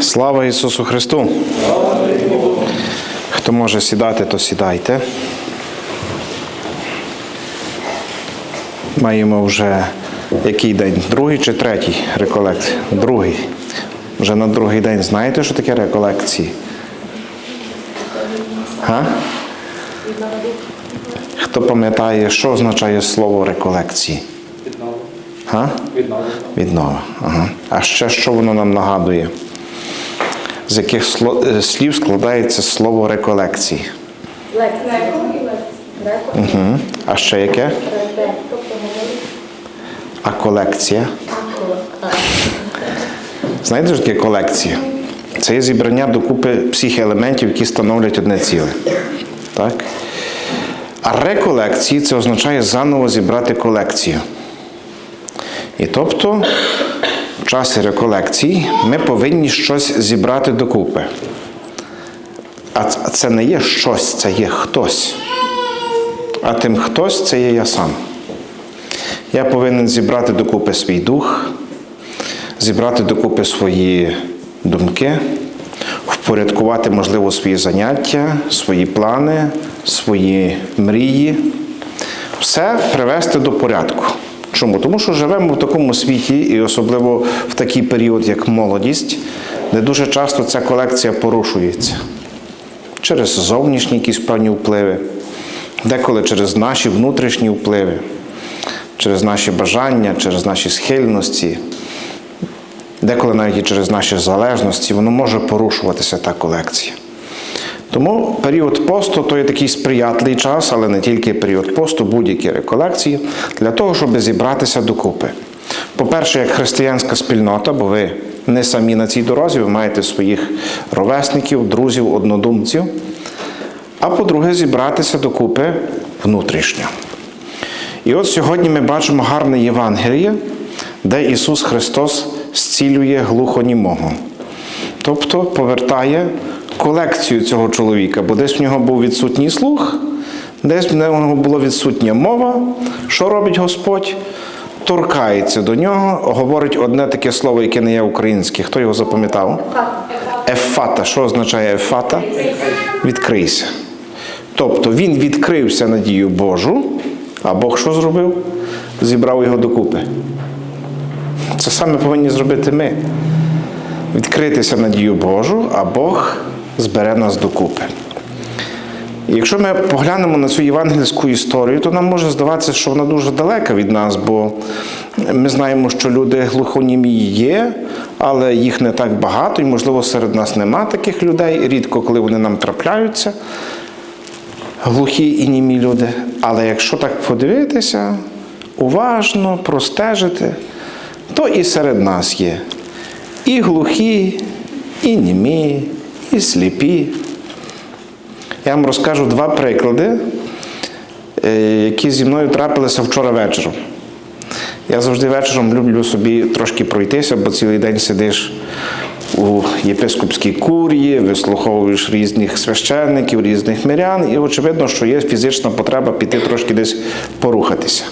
Слава Ісусу Христу! Хто може сідати, то сідайте. Маємо вже який день? Другий чи третій реколекцій? Другий. Вже на другий день знаєте, що таке реколекції? Га? Хто пам'ятає, що означає слово реколекції? Віднова. Га? Віднова. Віднова. Ага. А ще що воно нам нагадує? З яких е, слів складається слово реколекції? Угу. А ще яке? А колекція? Знаєте, що таке колекція? Це є зібрання докупи всіх елементів, які становлять одне ціле. Так? А реколекції це означає заново зібрати колекцію. І тобто, в часі реколекцій ми повинні щось зібрати докупи. А це не є щось, це є хтось. А тим хтось це є я сам. Я повинен зібрати докупи свій дух, зібрати докупи свої думки, впорядкувати, можливо, свої заняття, свої плани, свої мрії. Все привести до порядку. Чому? Тому що живемо в такому світі, і особливо в такий період, як молодість, де дуже часто ця колекція порушується через зовнішні якісь певні впливи, деколи через наші внутрішні впливи, через наші бажання, через наші схильності, деколи навіть через наші залежності, воно може порушуватися та колекція. Тому період посту то є такий сприятливий час, але не тільки період посту, будь-які реколекції, для того, щоб зібратися докупи. По-перше, як християнська спільнота, бо ви не самі на цій дорозі, ви маєте своїх ровесників, друзів, однодумців. А по-друге, зібратися докупи внутрішньо. І от сьогодні ми бачимо гарне Євангеліє, де Ісус Христос зцілює глухонімого. Тобто повертає колекцію цього чоловіка, бо десь в нього був відсутній слух, десь в нього була відсутня мова. Що робить Господь? Торкається до нього, говорить одне таке слово, яке не є українське. Хто його запам'ятав? Ефата. Що означає ефата? Відкрийся. Тобто він відкрився на дію Божу, а Бог що зробив? Зібрав його докупи. Це саме повинні зробити ми. Відкритися на дію Божу, а Бог збере нас докупи. Якщо ми поглянемо на цю євангельську історію, то нам може здаватися, що вона дуже далека від нас, бо ми знаємо, що люди глухонімі є, але їх не так багато, і, можливо, серед нас нема таких людей. Рідко, коли вони нам трапляються, глухі і німі люди. Але якщо так подивитися, уважно простежити, то і серед нас є і глухі, і німі, і сліпі. Я вам розкажу два приклади, е, які зі мною трапилися вчора вечором. Я завжди вечором люблю собі трошки пройтися, бо цілий день сидиш у єпископській курії, вислуховуєш різних священників, різних мирян, і очевидно, що є фізична потреба піти трошки десь порухатися.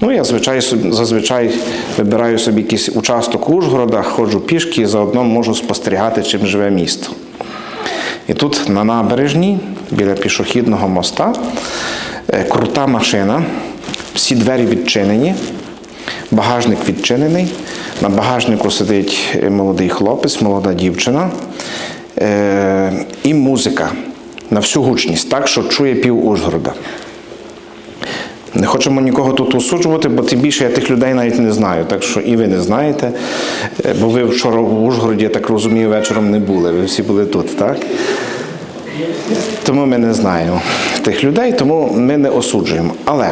Ну, я звичай, зазвичай вибираю собі якийсь участок Ужгорода, ходжу пішки і заодно можу спостерігати, чим живе місто. І тут на набережній, біля пішохідного моста, е, крута машина, всі двері відчинені, багажник відчинений. На багажнику сидить е, молодий хлопець, молода дівчина е, і музика на всю гучність, так, що чує пів Ужгорода. Не хочемо нікого тут осуджувати, бо тим більше я тих людей навіть не знаю, так що і ви не знаєте. Е, Бо ви вчора в Ужгороді, я так розумію, вечором не були. Ви всі були тут, так? Тому ми не знаємо тих людей, тому ми не осуджуємо. Але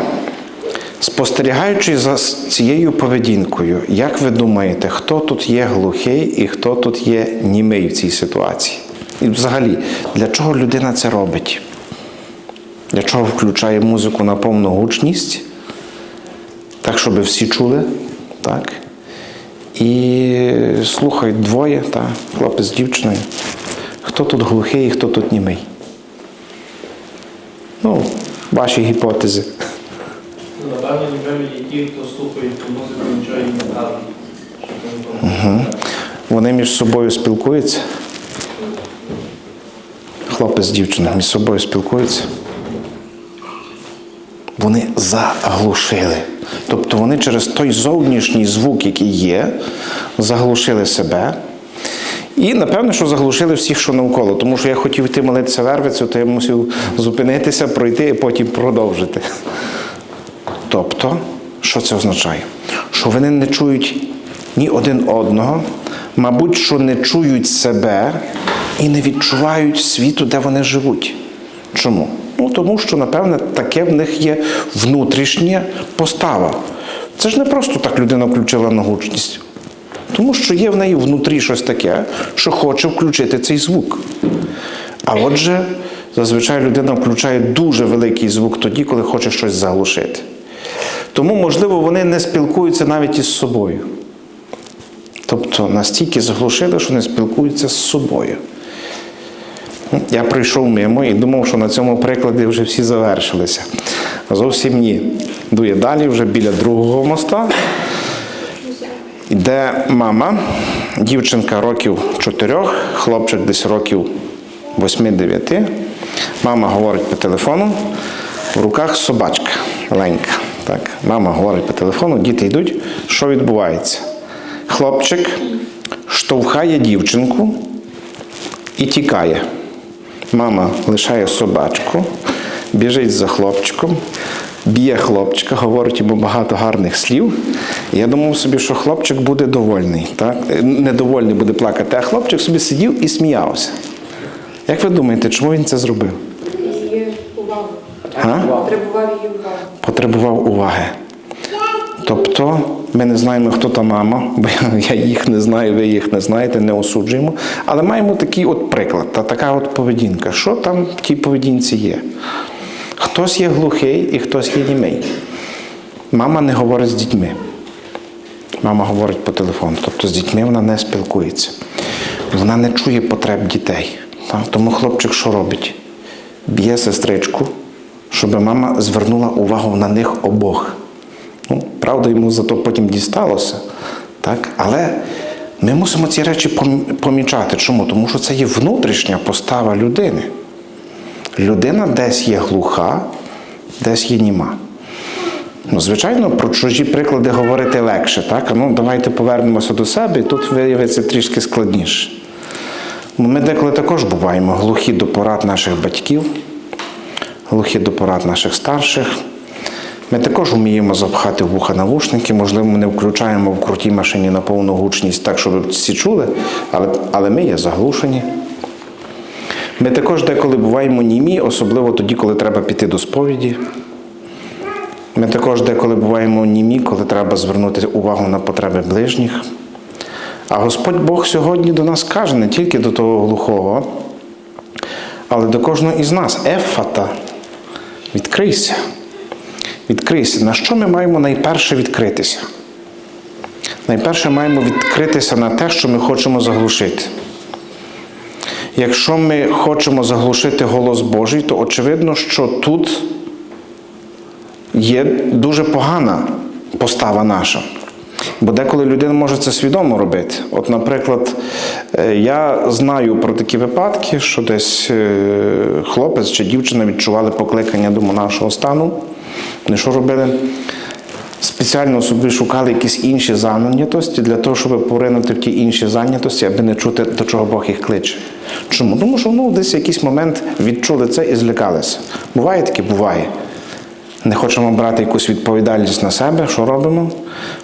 спостерігаючи за цією поведінкою, як ви думаєте, хто тут є глухий і хто тут є німий в цій ситуації? І взагалі, для чого людина це робить? Для чого включає музику на повну гучність, так, щоб всі чули, так? І слухають двоє, так, хлопець з дівчиною. Хто тут глухий хто тут німий? Ну, ваші гіпотези. Ну, Питання, напевно, є ті, хто слухає музику, нічого їм не вони Вони між собою спілкуються. Хлопець з дівчиною між собою спілкуються. Вони заглушили. Тобто вони через той зовнішній звук, який є, заглушили себе. І напевно, що заглушили всіх, що навколо. Тому що я хотів йти молитися вервицю, то я мусив зупинитися, пройти і потім продовжити. Тобто, що це означає? Що вони не чують ні один одного, мабуть, що не чують себе і не відчувають світу, де вони живуть. Чому? Ну, тому що, напевне, таке в них є внутрішня постава. Це ж не просто так людина включила на гучність. Тому що є в неї внутрі щось таке, що хоче включити цей звук. А отже, зазвичай людина включає дуже великий звук тоді, коли хоче щось заглушити. Тому, можливо, вони не спілкуються навіть із собою. Тобто настільки заглушили, що не спілкуються з собою. Я прийшов мимо і думав, що на цьому прикладі вже всі завершилися. Зовсім ні. Дує далі, вже біля другого моста, де мама, дівчинка років 4, хлопчик десь років 8-9. Мама говорить по телефону, в руках собачка Ленька. Так, мама говорить по телефону, діти йдуть. Що відбувається? Хлопчик штовхає дівчинку і тікає. Мама лишає собачку, біжить за хлопчиком, б'є хлопчика, говорить йому багато гарних слів. Я думав собі, що хлопчик буде довольний. Так? Недовольний буде плакати, а хлопчик собі сидів і сміявся. Як ви думаєте, чому він це зробив? Її увагу. Потребував її увагу. Потребував уваги. Тобто ми не знаємо, хто та мама, бо я їх не знаю, ви їх не знаєте, не осуджуємо. Але маємо такий от приклад, та така от поведінка. Що там в тій поведінці є? Хтось є глухий і хтось є німий. Мама не говорить з дітьми. Мама говорить по телефону. Тобто з дітьми вона не спілкується. Вона не чує потреб дітей. Тому хлопчик що робить? Б'є сестричку, щоб мама звернула увагу на них обох. Ну, правда, йому зато потім дісталося. Так? Але ми мусимо ці речі помічати. Чому? Тому що це є внутрішня постава людини. Людина десь є глуха, десь є німа. Ну, звичайно, про чужі приклади говорити легше, так? Ну, давайте повернемося до себе, і тут виявиться трішки складніше. Бо Ми деколи також буваємо глухі до порад наших батьків, глухі до порад наших старших. Ми також вміємо запхати вуха навушники, можливо, ми не включаємо в крутій машині на повну гучність так, щоб всі чули, але, але ми є заглушені. Ми також деколи буваємо німі, особливо тоді, коли треба піти до сповіді. Ми також деколи буваємо німі, коли треба звернути увагу на потреби ближніх. А Господь Бог сьогодні до нас каже не тільки до того глухого, але до кожного із нас. Ефата, відкрийся. Відкрийся. На що ми маємо найперше відкритися? Найперше маємо відкритися на те, що ми хочемо заглушити. Якщо ми хочемо заглушити голос Божий, то очевидно, що тут є дуже погана постава наша. Бо деколи людина може це свідомо робити. От, наприклад, е, я знаю про такі випадки, що десь е, хлопець чи дівчина відчували покликання до монашого стану. Вони що робили? Спеціально собі шукали якісь інші зайнятості для того, щоб поринути в ті інші зайнятості, аби не чути, до чого Бог їх кличе. Чому? Тому що ну, десь якийсь момент відчули це і злякалися. Буває таке? Буває. Не хочемо брати якусь відповідальність на себе, що робимо?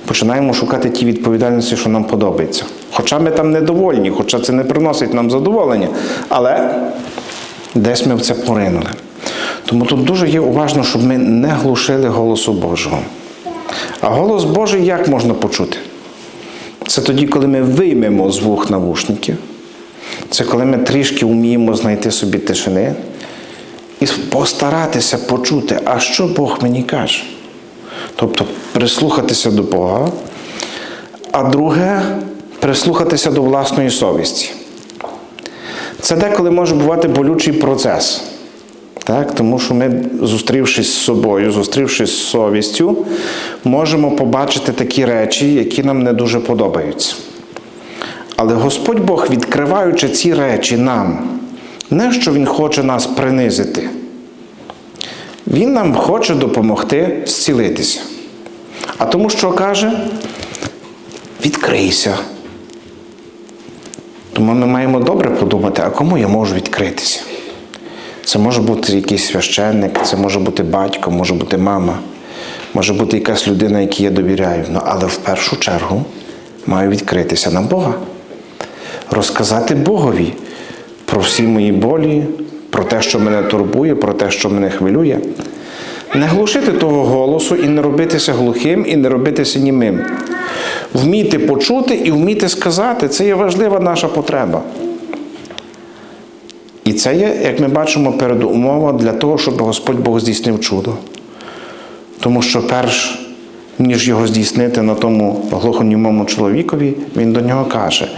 Починаємо шукати ті відповідальності, що нам подобається. Хоча ми там недовольні, хоча це не приносить нам задоволення, але десь ми в це поринули. Тому тут дуже є уважно, щоб ми не глушили голосу Божого. А голос Божий як можна почути? Це тоді, коли ми виймемо з вух навушників. Це коли ми трішки вміємо знайти собі тишини і постаратися почути, а що Бог мені каже. Тобто прислухатися до Бога, а друге прислухатися до власної совісті. Це деколи може бувати болючий процес. Так? Тому що ми, зустрівшись з собою, зустрівшись з совістю, можемо побачити такі речі, які нам не дуже подобаються. Але Господь Бог, відкриваючи ці речі нам, не що Він хоче нас принизити, Він нам хоче допомогти зцілитися. А тому, що каже, відкрийся. Тому ми маємо добре подумати, а кому я можу відкритися? Це може бути якийсь священник, це може бути батько, може бути мама, може бути якась людина, якій я довіряю. Ну, але в першу чергу маю відкритися на Бога, розказати Богові про всі мої болі, про те, що мене турбує, про те, що мене хвилює. Не глушити того голосу і не робитися глухим, і не робитися німим. Вміти почути і вміти сказати це є важлива наша потреба. Це є, як ми бачимо, передумова для того, щоб Господь Бог здійснив чудо. Тому що перш ніж його здійснити на тому глухонімому чоловікові, він до нього каже: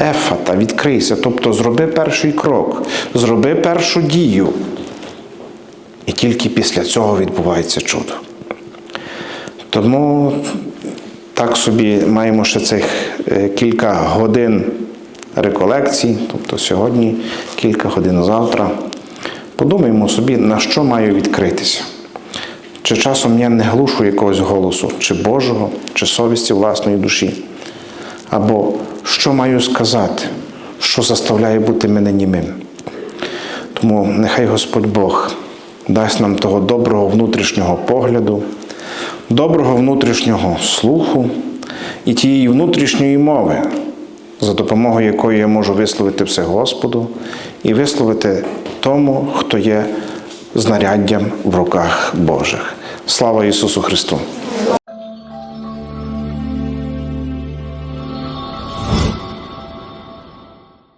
Ефата, відкрийся, тобто зроби перший крок, зроби першу дію. І тільки після цього відбувається чудо. Тому так собі маємо ще цих е, кілька годин реколекцій, тобто сьогодні, кілька годин завтра. Подумаємо собі, на що маю відкритися. Чи часом я не глушу якогось голосу, чи Божого, чи совісті власної душі. Або що маю сказати, що заставляє бути мене німим. Тому нехай Господь Бог дасть нам того доброго внутрішнього погляду, доброго внутрішнього слуху і тієї внутрішньої мови, за допомогою якої я можу висловити все Господу і висловити тому, хто є знаряддям в руках Божих. Слава Ісусу Христу!